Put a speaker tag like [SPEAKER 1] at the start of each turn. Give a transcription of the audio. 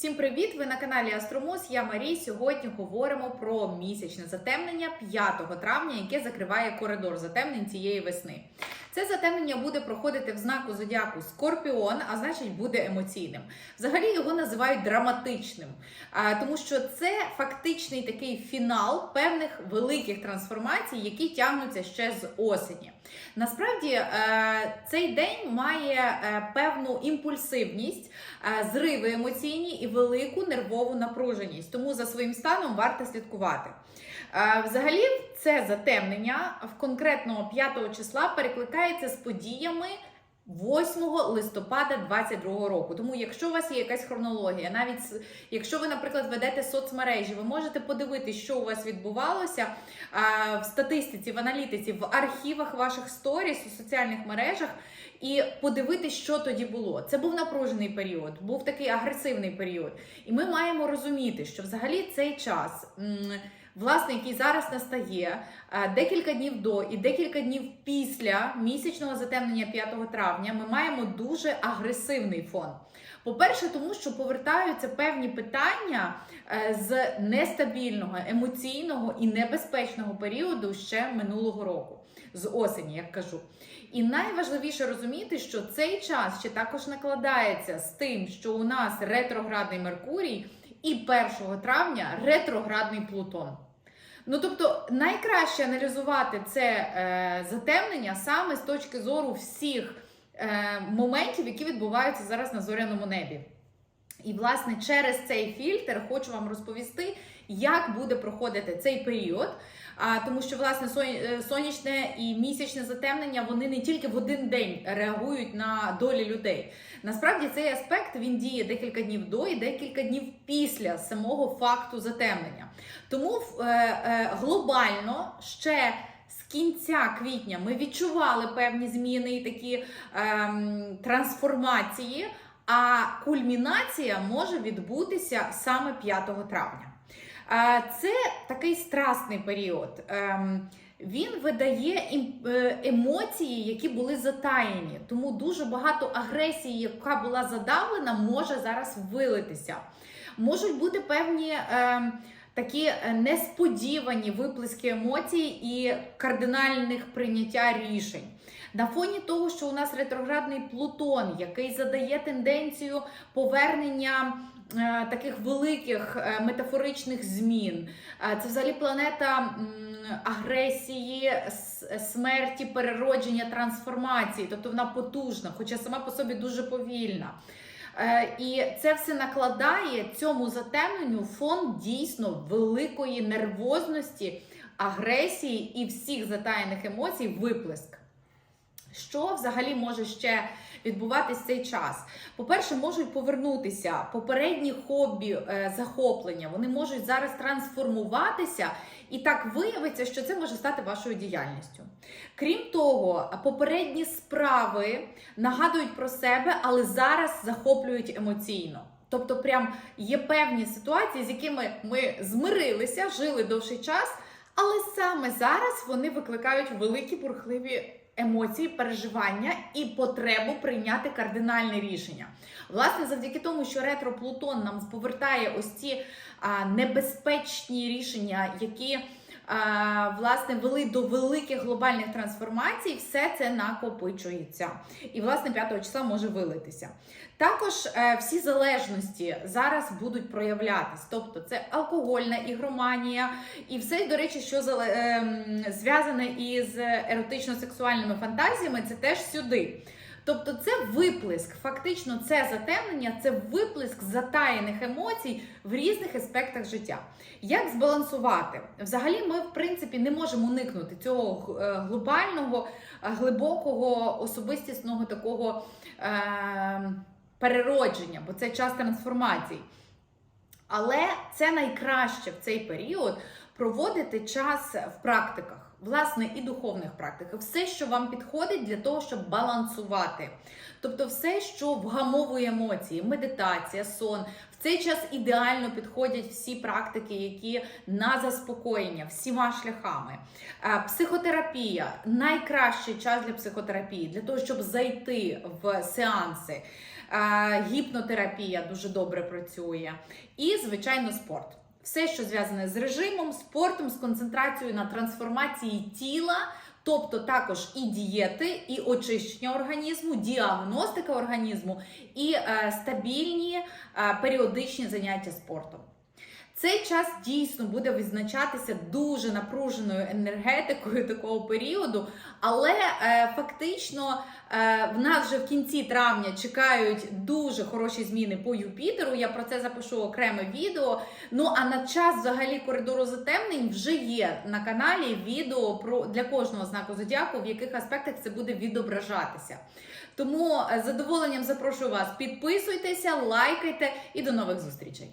[SPEAKER 1] Всім привіт! Ви на каналі Астромус. Я Марій. Сьогодні говоримо про місячне затемнення 5 травня, яке закриває коридор затемнень цієї весни. Це затемнення буде проходити в знаку зодіаку Скорпіон, а значить буде емоційним. Взагалі його називають драматичним, тому що це фактичний такий фінал певних великих трансформацій, які тягнуться ще з осені. Насправді е, цей день має е, певну імпульсивність, е, зриви емоційні і велику нервову напруженість. Тому за своїм станом варто слідкувати. Взагалі, це затемнення в конкретного 5 числа перекликається з подіями. 8 листопада 22 року. Тому, якщо у вас є якась хронологія, навіть якщо ви, наприклад, ведете соцмережі, ви можете подивитися, що у вас відбувалося а, в статистиці, в аналітиці, в архівах ваших сторіс у соціальних мережах, і подивитись, що тоді було. Це був напружений період, був такий агресивний період. І ми маємо розуміти, що взагалі цей час. м, Власне, який зараз настає е, декілька днів до і декілька днів після місячного затемнення 5 травня, ми маємо дуже агресивний фон. По-перше, тому що повертаються певні питання е, з нестабільного, емоційного і небезпечного періоду ще минулого року, з осені, як кажу. І найважливіше розуміти, що цей час ще також накладається з тим, що у нас ретроградний Меркурій і 1 травня ретроградний Плутон. Ну тобто найкраще аналізувати це е, затемнення саме з точки зору всіх е, моментів, які відбуваються зараз на зоряному небі. І, власне, через цей фільтр хочу вам розповісти, як буде проходити цей період. А, тому що, власне, е, сонячне і місячне затемнення вони не тільки в один день реагують на долі людей. Насправді цей аспект він діє декілька днів до і декілька днів після самого факту затемнення. Тому е, е, глобально ще з кінця квітня ми відчували певні зміни і такі ем, трансформації, а кульмінація може відбутися саме 5 травня. Це такий страстний період. Ем, Він видає е, емоції, які були затаєні. Тому дуже багато агресії, яка була задавлена, може зараз вилитися. Можуть бути певні ем, такі е, несподівані виплески емоцій і кардинальних прийняття рішень. На фоні того, що у нас ретроградний Плутон, який задає тенденцію повернення е, таких великих е, метафоричних змін. Це взагалі планета агресії, смерті, переродження, трансформації. Тобто вона потужна, хоча сама по собі дуже повільна. Е, І це все накладає цьому затемненню фон дійсно великої нервозності, агресії і всіх затаєних емоцій виплеск. Що взагалі може ще відбуватись цей час? По-перше, можуть повернутися попередні хобі, е, захоплення. Вони можуть зараз трансформуватися, і так виявиться, що це може стати вашою діяльністю. Крім того, попередні справи нагадують про себе, але зараз захоплюють емоційно. Тобто, прям є певні ситуації, з якими ми змирилися, жили довший час, але саме зараз вони викликають великі бурхливі емоції, переживання і потребу прийняти кардинальне рішення. Власне, завдяки тому, що ретро Плутон нам повертає ось ці а, небезпечні рішення, які власне вели до великих глобальних трансформацій, все це накопичується. І, власне, 5 числа може вилитися. Також е, всі залежності зараз будуть проявлятись. Тобто це алкогольна ігроманія, і все, до речі, що ем, зв'язане із еротично-сексуальними фантазіями, це теж сюди. Тобто це виплеск, фактично, це затемнення, це виплеск затаєних емоцій в різних аспектах життя. Як збалансувати? Взагалі, ми, в принципі, не можемо уникнути цього е, глобального, е, глибокого, особистісного такого е, переродження, бо це час трансформацій. Але це найкраще в цей період проводити час в практиках, власне, і духовних практиках. Все, що вам підходить для того, щоб балансувати. Тобто, все, що вгамовує емоції, медитація, сон. В цей час ідеально підходять всі практики, які на заспокоєння, всіма шляхами. Е, Психотерапія найкращий час для психотерапії, для того, щоб зайти в сеанси. е, гіпнотерапія дуже добре працює, і, звичайно, спорт. Все, що зв'язане з режимом, спортом, з концентрацією на трансформації тіла. Тобто також і дієти, і очищення організму, діагностика організму, і е, стабільні е, періодичні заняття спортом. Цей час дійсно буде відзначатися дуже напруженою енергетикою такого періоду, але е, фактично е, в нас вже в кінці травня чекають дуже хороші зміни по Юпітеру. Я про це запишу окреме відео. Ну а на час взагалі коридору затемнень вже є на каналі відео про для кожного знаку зодіаку, в яких аспектах це буде відображатися. Тому е, з задоволенням запрошую вас, підписуйтеся, лайкайте і до нових зустрічей.